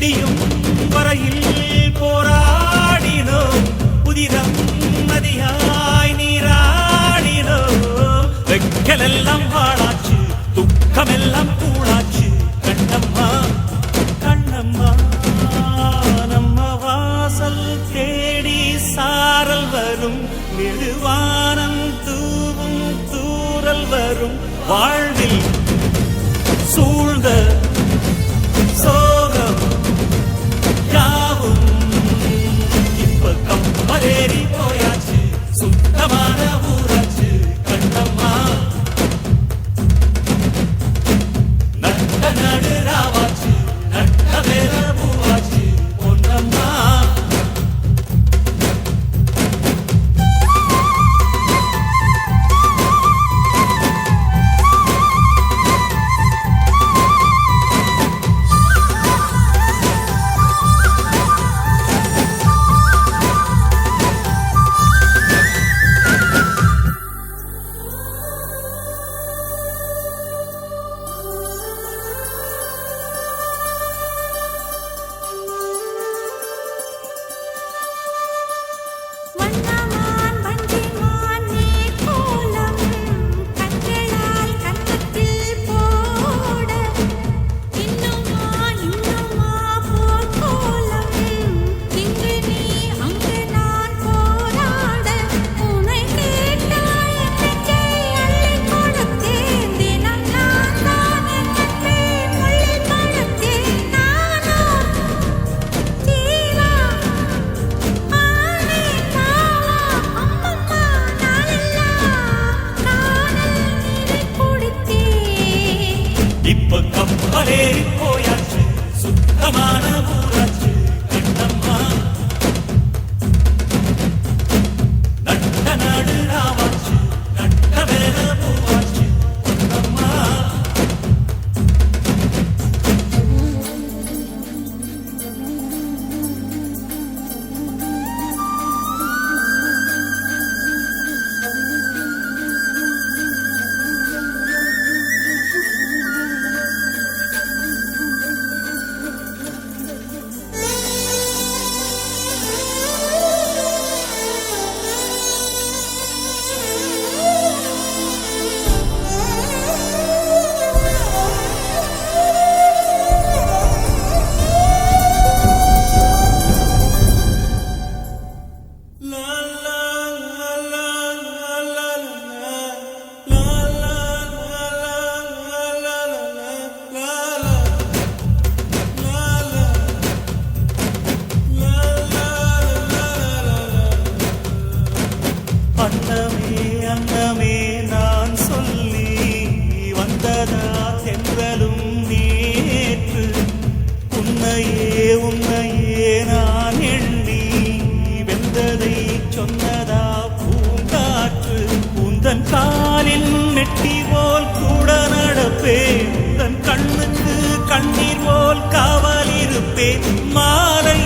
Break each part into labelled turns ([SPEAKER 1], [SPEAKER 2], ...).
[SPEAKER 1] விடியும் வரையில் போராடினோ புதிதம் மதியாய் நீராடினோ வெக்கலெல்லாம் பாழாச்சு துக்கமெல்லாம் கூழாச்சு. கண்ணம்மா கண்ணம்மா நம்ம வாசல் தேடி சாரல் வரும். மெதுவானம் தூவும் தூரல் வரும். வாழ்வில் சூழ்ந்த காவேரி போயாச்சு. சுத்தமான ஊராச்சு. இப்ப கப்பலேறி போயாச்சு சுத்தமான ஊர் உந்ததா சென்றலும் நேற்று. உன்னையே உன்னையே நான் எண்ணி வெந்ததை சொன்னதா பூங்காற்று. உந்தன் காலில் நெட்டி போல் கூட நடப்பே உந்தன் கண்ணுக்கு கண்ணீர் போல் காவலிருப்பே மாலை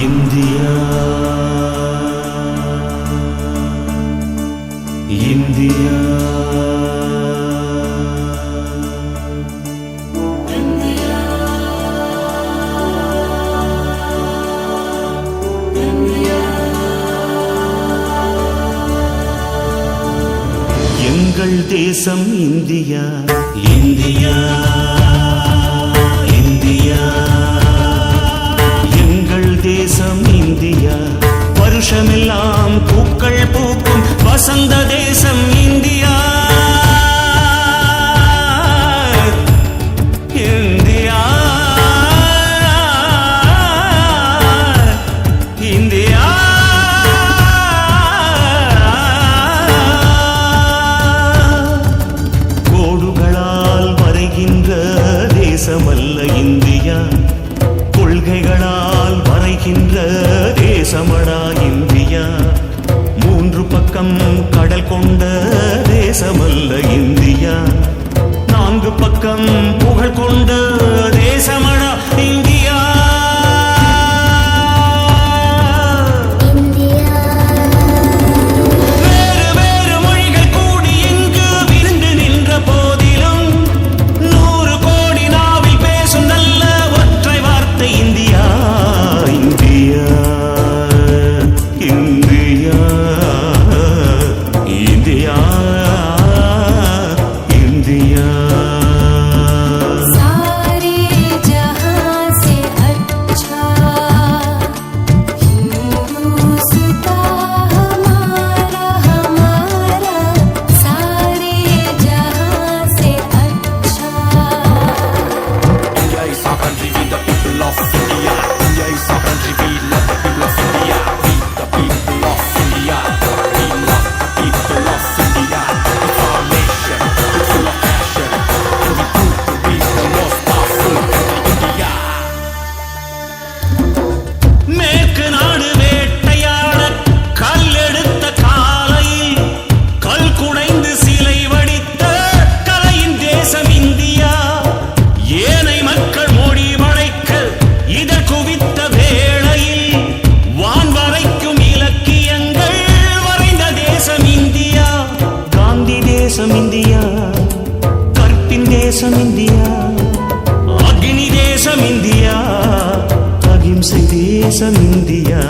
[SPEAKER 1] இந்தியா. இந்தியா. எங்கள் தேசம் இந்தியா. இந்தியா. வருஷமெல்லாம் பூக்கள் பூக்கும் வசந்ததே దేశమిండియా